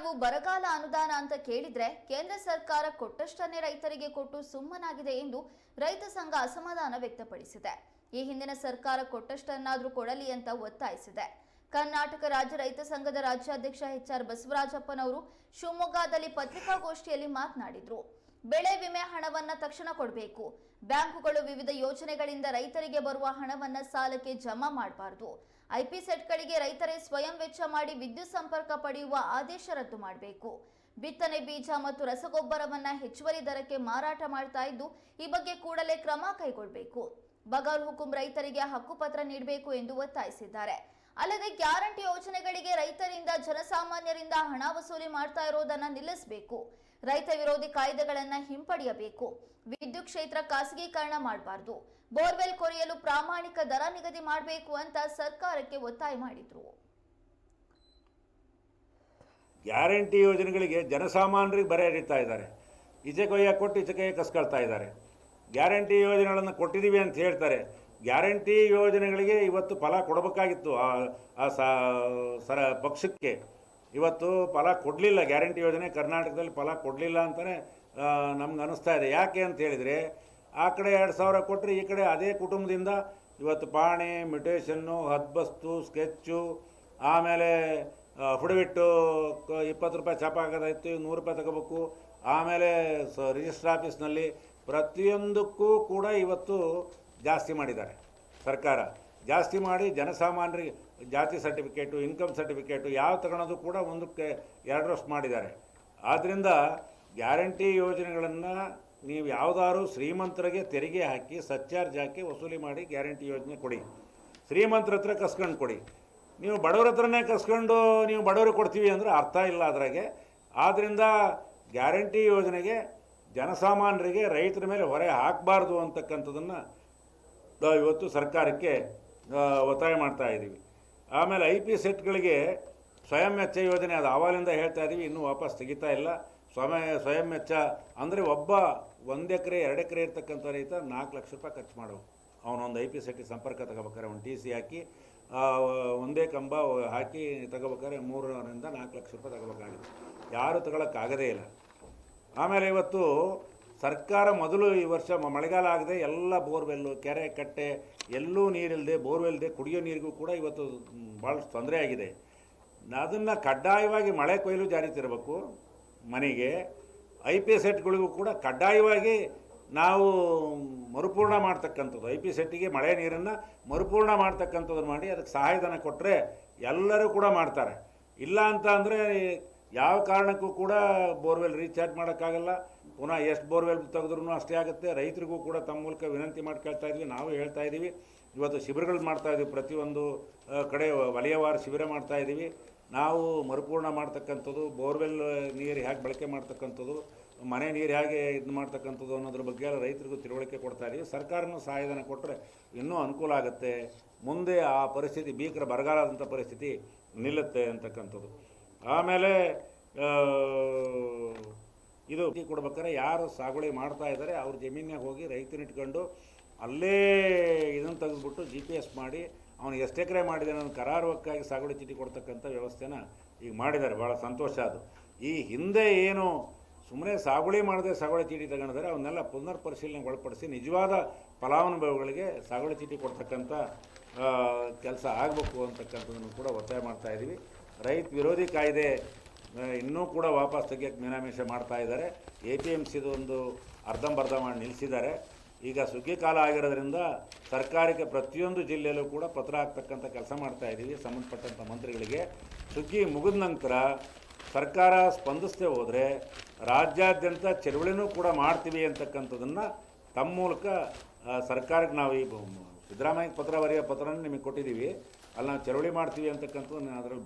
ಕಡುವು ಬರಗಾಲ ಅನುದಾನ ಅಂತ ಕೇಳಿದ್ರೆ ಕೇಂದ್ರ ಸರ್ಕಾರ ಕೊಟ್ಟಷ್ಟನ್ನೇ ರೈತರಿಗೆ ಕೊಟ್ಟು ಸುಮ್ಮನಾಗಿದೆ ಎಂದು ರೈತ ಸಂಘ ಅಸಮಾಧಾನ ವ್ಯಕ್ತಪಡಿಸಿದೆ. ಈ ಹಿಂದಿನ ಸರ್ಕಾರ ಕೊಟ್ಟಷ್ಟನ್ನಾದ್ರೂ ಕೊಡಲಿ ಅಂತ ಒತ್ತಾಯಿಸಿದೆ. ಕರ್ನಾಟಕ ರಾಜ್ಯ ರೈತ ಸಂಘದ ರಾಜ್ಯಾಧ್ಯಕ್ಷ ಎಚ್ ಆರ್ ಬಸವರಾಜಪ್ಪನವರು ಶಿವಮೊಗ್ಗದಲ್ಲಿ ಪತ್ರಿಕಾಗೋಷ್ಠಿಯಲ್ಲಿ ಮಾತನಾಡಿದ್ರು. ಬೆಳೆ ವಿಮೆ ಹಣವನ್ನ ತಕ್ಷಣ ಕೊಡಬೇಕು. ಬ್ಯಾಂಕುಗಳು ವಿವಿಧ ಯೋಜನೆಗಳಿಂದ ರೈತರಿಗೆ ಬರುವ ಹಣವನ್ನ ಸಾಲಕ್ಕೆ ಜಮಾ ಮಾಡಬಾರದು. ಐಪಿ ಸೆಟ್ಗಳಿಗೆ ರೈತರೇ ಸ್ವಯಂ ವೆಚ್ಚ ಮಾಡಿ ವಿದ್ಯುತ್ ಸಂಪರ್ಕ ಪಡೆಯುವ ಆದೇಶ ರದ್ದು ಮಾಡಬೇಕು. ಬಿತ್ತನೆ ಬೀಜ ಮತ್ತು ರಸಗೊಬ್ಬರವನ್ನ ಹೆಚ್ಚುವರಿ ದರಕ್ಕೆ ಮಾರಾಟ ಮಾಡ್ತಾ ಇದ್ದು, ಈ ಬಗ್ಗೆ ಕೂಡಲೇ ಕ್ರಮ ಕೈಗೊಳ್ಳಬೇಕು ಬಗರ್ ಹುಕುಂ ರೈತರಿಗೆ ಹಕ್ಕುಪತ್ರ ನೀಡಬೇಕು ಎಂದು ಒತ್ತಾಯಿಸಿದ್ದಾರೆ. ಅಲ್ಲದೆ ಗ್ಯಾರಂಟಿ ಯೋಜನೆಗಳಿಗೆ ರೈತರಿಂದ, ಜನಸಾಮಾನ್ಯರಿಂದ ಹಣ ವಸೂಲಿ ಮಾಡ್ತಾ ಇರೋದನ್ನ ನಿಲ್ಲಿಸಬೇಕು. ರೈತ ವಿರೋಧಿ ಕಾಯ್ದೆಗಳನ್ನು ಹಿಂಪಡೆಯಬೇಕು. ವಿದ್ಯುತ್ ಕ್ಷೇತ್ರ ಖಾಸಗೀಕರಣ ಮಾಡಬಾರದು. ಬೋರ್ವೆಲ್ ಕೊರೆಯಲು ಪ್ರಾಮಾಣಿಕ ದರ ನಿಗದಿ ಮಾಡಬೇಕು ಅಂತ ಸರ್ಕಾರಕ್ಕೆ ಒತ್ತಾಯ ಮಾಡಿದ್ರು. ಗ್ಯಾರಂಟಿ ಯೋಜನೆಗಳಿಗೆ ಜನಸಾಮಾನ್ಯರಿಗೆ ಬರೆ ಇದ್ದಾರೆ. ಈಚೆ ಕೊಯ್ಯ ಕೊಟ್ಟು ಈಚೆ ಕೈಯ ಕಸ್ಕೊಳ್ತಾ ಇದ್ದಾರೆ. ಗ್ಯಾರಂಟಿ ಯೋಜನೆಗಳನ್ನು ಕೊಟ್ಟಿದ್ದೀವಿ ಅಂತ ಹೇಳ್ತಾರೆ. ಗ್ಯಾರಂಟಿ ಯೋಜನೆಗಳಿಗೆ ಇವತ್ತು ಫಲ ಕೊಡಬೇಕಾಗಿತ್ತು ಆ ಸರ, ಪಕ್ಷಕ್ಕೆ. ಇವತ್ತು ಫಲ ಕೊಡಲಿಲ್ಲ, ಗ್ಯಾರಂಟಿ ಯೋಜನೆ ಕರ್ನಾಟಕದಲ್ಲಿ ಫಲ ಕೊಡಲಿಲ್ಲ ಅಂತಲೇ ನಮ್ಗೆ ಅನಿಸ್ತಾ ಇದೆ. ಯಾಕೆ ಅಂತ ಹೇಳಿದರೆ, ಆ ಕಡೆ ಎರಡು ಸಾವಿರ ಕೊಟ್ಟರೆ ಈ ಕಡೆ ಅದೇ ಕುಟುಂಬದಿಂದ ಇವತ್ತು ಪಾಣಿ, ಮ್ಯುಟೇಷನ್ನು, ಹದ್ಬಸ್ತು, ಸ್ಕೆಚ್ಚು, ಆಮೇಲೆ ಹುಡುಬಿಟ್ಟು ಇಪ್ಪತ್ತು ರೂಪಾಯಿ ಚಾಪ ಹಾಕೋದಾಯ್ತು ನೂರು ರೂಪಾಯಿ ತಗೋಬೇಕು. ಆಮೇಲೆ ಸ ರಿಜಿಸ್ಟರ್ ಆಫೀಸ್ನಲ್ಲಿ ಪ್ರತಿಯೊಂದಕ್ಕೂ ಕೂಡ ಇವತ್ತು ಜಾಸ್ತಿ ಮಾಡಿದ್ದಾರೆ ಸರ್ಕಾರ. ಜಾಸ್ತಿ ಮಾಡಿ ಜನಸಾಮಾನ್ಯರಿಗೆ ಜಾತಿ ಸರ್ಟಿಫಿಕೇಟು, ಇನ್ಕಮ್ ಸರ್ಟಿಫಿಕೇಟು ಯಾವ ತಗೊಳೋದು ಕೂಡ ಒಂದಕ್ಕೆ ಎರಡರಷ್ಟು ಮಾಡಿದ್ದಾರೆ. ಆದ್ದರಿಂದ ಗ್ಯಾರಂಟಿ ಯೋಜನೆಗಳನ್ನು ನೀವು ಯಾವುದಾದ್ರು ಶ್ರೀಮಂತರಿಗೆ ತೆರಿಗೆ ಹಾಕಿ, ಸಚ್ಚಾರ್ಜ್ ಹಾಕಿ ವಸೂಲಿ ಮಾಡಿ ಗ್ಯಾರಂಟಿ ಯೋಜನೆ ಕೊಡಿ. ಶ್ರೀಮಂತರ ಹತ್ರ ಕಸ್ಕೊಂಡು ಕೊಡಿ. ನೀವು ಬಡವ್ರ ಹತ್ರನೇ ಕಸ್ಕೊಂಡು ನೀವು ಬಡವರಿಗೆ ಕೊಡ್ತೀವಿ ಅಂದರೆ ಅರ್ಥ ಇಲ್ಲ ಅದರಾಗೆ. ಆದ್ದರಿಂದ ಗ್ಯಾರಂಟಿ ಯೋಜನೆಗೆ ಜನಸಾಮಾನ್ಯರಿಗೆ ರೈತರ ಮೇಲೆ ಹೊರೆ ಹಾಕಬಾರ್ದು ಅಂತಕ್ಕಂಥದ್ದನ್ನು ಇವತ್ತು ಸರ್ಕಾರಕ್ಕೆ ಒತ್ತಾಯ ಮಾಡ್ತಾ ಇದ್ದೀವಿ. ಆಮೇಲೆ ಐ ಪಿ ಸೆಟ್ಗಳಿಗೆ ಸ್ವಯಂ ವೆಚ್ಚ ಯೋಜನೆ, ಅದು ಆವಾಲಿಂದ ಹೇಳ್ತಾ ಇದ್ದೀವಿ, ಇನ್ನೂ ವಾಪಸ್ ತೆಗಿತಾ ಇಲ್ಲ. ಸ್ವಯಂ ಸ್ವಯಂ ವೆಚ್ಚ ಅಂದರೆ ಒಬ್ಬ ಒಂದು ಎಕರೆ, ಎರಡು ಎಕರೆ ಇರ್ತಕ್ಕಂಥ ರೈತ ನಾಲ್ಕು ಲಕ್ಷ ರೂಪಾಯಿ ಖರ್ಚು ಮಾಡು ಅವನೊಂದು ಐ ಪಿ ಸೆಟ್ಗೆ ಸಂಪರ್ಕ ತಗೋಬೇಕಾರೆ ಒಂದು ಟಿ ಸಿ ಹಾಕಿ ಒಂದೇ ಕಂಬ ಹಾಕಿ ತಗೋಬೇಕಾರೆ ಮೂರರಿಂದ ನಾಲ್ಕು ಲಕ್ಷ ರೂಪಾಯಿ ತಗೋಬೇಕಾಗಿದೆ. ಯಾರೂ ತಗೊಳಕ್ಕಾಗದೇ ಇಲ್ಲ. ಆಮೇಲೆ ಇವತ್ತು ಸರ್ಕಾರ ಮೊದಲು ಈ ವರ್ಷ ಮಳೆಗಾಲ ಆಗದೆ ಎಲ್ಲ ಬೋರ್ವೆಲ್ಲು, ಕೆರೆ, ಕಟ್ಟೆ ಎಲ್ಲೂ ನೀರಿಲ್ಲದೆ ಬೋರ್ವೆಲ್ದೆ ಕುಡಿಯೋ ನೀರಿಗೂ ಕೂಡ ಇವತ್ತು ಭಾಳ ತೊಂದರೆ ಆಗಿದೆ. ಅದನ್ನು ಕಡ್ಡಾಯವಾಗಿ ಮಳೆ ಕೊಯ್ಲು ಜಾರಿ ತರಬೇಕು ಮನೆಗೆ ಐ ಪಿ ಸೆಟ್ಗಳಿಗೂ ಕೂಡ ಕಡ್ಡಾಯವಾಗಿ ನಾವು ಮರುಪೂರ್ಣ ಮಾಡ್ತಕ್ಕಂಥದ್ದು. ಐ ಪಿ ಸೆಟ್ಟಿಗೆ ಮಳೆ ನೀರನ್ನು ಮರುಪೂರ್ಣ ಮಾಡ್ತಕ್ಕಂಥದ್ದು ಮಾಡಿ ಅದಕ್ಕೆ ಸಹಾಯಧನ ಕೊಟ್ಟರೆ ಎಲ್ಲರೂ ಕೂಡ ಮಾಡ್ತಾರೆ. ಇಲ್ಲ ಅಂತ ಅಂದರೆ ಯಾವ ಕಾರಣಕ್ಕೂ ಕೂಡ ಬೋರ್ವೆಲ್ ರೀಚಾರ್ಜ್ ಮಾಡೋಕ್ಕಾಗಲ್ಲ. ಪುನಃ ಎಷ್ಟು ಬೋರ್ವೆಲ್ ತೆಗೆದ್ರೂ ಅಷ್ಟೇ ಆಗುತ್ತೆ. ರೈತರಿಗೂ ಕೂಡ ತಮ್ಮ ಮೂಲಕ ವಿನಂತಿ ಮಾಡ್ಕೊಳ್ತಾ ಇದ್ವಿ. ನಾವು ಹೇಳ್ತಾ ಇದ್ದೀವಿ. ಇವತ್ತು ಶಿಬಿರಗಳು ಮಾಡ್ತಾ ಇದ್ದೀವಿ. ಪ್ರತಿಯೊಂದು ಕಡೆ ವಲಯವಾರು ಶಿಬಿರ ಮಾಡ್ತಾ ಇದ್ದೀವಿ. ನಾವು ಮರುಪೂರ್ಣ ಮಾಡ್ತಕ್ಕಂಥದ್ದು, ಬೋರ್ವೆಲ್ ನೀರು ಹೇಗೆ ಬಳಕೆ ಮಾಡ್ತಕ್ಕಂಥದ್ದು, ಮನೆ ನೀರು ಹೇಗೆ ಇದು ಮಾಡ್ತಕ್ಕಂಥದ್ದು ಅನ್ನೋದ್ರ ಬಗ್ಗೆ ಎಲ್ಲ ರೈತರಿಗೂ ತಿಳುವಳಿಕೆ ಕೊಡ್ತಾ ಇದ್ದೀವಿ. ಸರ್ಕಾರನೂ ಸಹಾಯಧನ ಕೊಟ್ಟರೆ ಇನ್ನೂ ಅನುಕೂಲ ಆಗುತ್ತೆ. ಮುಂದೆ ಆ ಪರಿಸ್ಥಿತಿ ಭೀಕರ ಬರಗಾಲದಂಥ ಪರಿಸ್ಥಿತಿ ನಿಲ್ಲುತ್ತೆ ಅಂತಕ್ಕಂಥದ್ದು. ಆಮೇಲೆ ಇದು ಟೀ ಕೊಡ್ಬೇಕಾದ್ರೆ ಯಾರು ಸಾಗುವಳಿ ಮಾಡ್ತಾ ಇದ್ದಾರೆ, ಅವ್ರ ಜಮೀನಾಗ ಹೋಗಿ ರೈತನಿಟ್ಕೊಂಡು ಅಲ್ಲೇ ಇದನ್ನು ತೆಗೆದುಬಿಟ್ಟು ಜಿ ಪಿ ಎಸ್ ಮಾಡಿ, ಅವನು ಎಷ್ಟು ಎಕರೆ ಮಾಡಿದ್ದಾನೆ ನಾನು ಕರಾರುವಕ್ಕಾಗಿ ಸಾಗುವಳಿ ಚೀಟಿ ಕೊಡ್ತಕ್ಕಂಥ ವ್ಯವಸ್ಥೆನ ಈಗ ಮಾಡಿದ್ದಾರೆ. ಭಾಳ ಸಂತೋಷ ಅದು. ಈ ಹಿಂದೆ ಏನು ಸುಮ್ಮನೆ ಸಾಗುವಳಿ ಮಾಡದೆ ಸಾಗುವಳಿ ಚೀಟಿ ತಗೊಂಡಿದ್ದಾರೆ, ಅವನ್ನೆಲ್ಲ ಪುನರ್ ಪರಿಶೀಲನೆಗೆ ಒಳಪಡಿಸಿ ನಿಜವಾದ ಫಲಾನುಭವಿಗಳಿಗೆ ಸಾಗುವಳಿ ಚೀಟಿ ಕೊಡ್ತಕ್ಕಂಥ ಕೆಲಸ ಆಗಬೇಕು ಅಂತಕ್ಕಂಥದ್ದನ್ನು ಕೂಡ ಒತ್ತಾಯ ಮಾಡ್ತಾ ಇದ್ದೀವಿ ರೈತ ವಿರೋಧಿ ಕಾಯ್ದೆ ಇನ್ನೂ ಕೂಡ ವಾಪಸ್ ತೆಗಿಯೋಕ್ಕೆ ಮೀನಾಮೇಷ ಮಾಡ್ತಾ ಇದ್ದಾರೆ. ಎ ಪಿ ಎಂ ಸಿದು ಒಂದು ಅರ್ಧಂಬರ್ಧ ಮಾಡಿ ನಿಲ್ಲಿಸಿದ್ದಾರೆ ಈಗ ಸುಗ್ಗಿ ಕಾಲ ಆಗಿರೋದ್ರಿಂದ ಸರ್ಕಾರಕ್ಕೆ ಪ್ರತಿಯೊಂದು ಜಿಲ್ಲೆಯಲ್ಲೂ ಕೂಡ ಪತ್ರ ಹಾಕ್ತಕ್ಕಂಥ ಕೆಲಸ ಮಾಡ್ತಾ ಇದ್ದೀವಿ, ಸಂಬಂಧಪಟ್ಟಂಥ ಮಂತ್ರಿಗಳಿಗೆ. ಸುಗ್ಗಿ ಮುಗಿದ ನಂತರ ಸರ್ಕಾರ ಸ್ಪಂದಿಸದೆ ಹೋದರೆ ರಾಜ್ಯಾದ್ಯಂತ ಚಳುವಳಿನೂ ಕೂಡ ಮಾಡ್ತೀವಿ ಅಂತಕ್ಕಂಥದ್ದನ್ನು ತಮ್ಮ ಮೂಲಕ ಸರ್ಕಾರಕ್ಕೆ ನಾವು ಈ ಸಿದ್ದರಾಮಯ್ಯ ಪತ್ರ, ಬರೆಯೋ ಪತ್ರನ ನಿಮಗೆ ಕೊಟ್ಟಿದ್ದೀವಿ. ಅಲ್ಲಿ ನಾವು ಚಳುವಳಿ ಮಾಡ್ತೀವಿ ಅಂತಕ್ಕಂಥದ್ದು ಅದರಲ್ಲಿ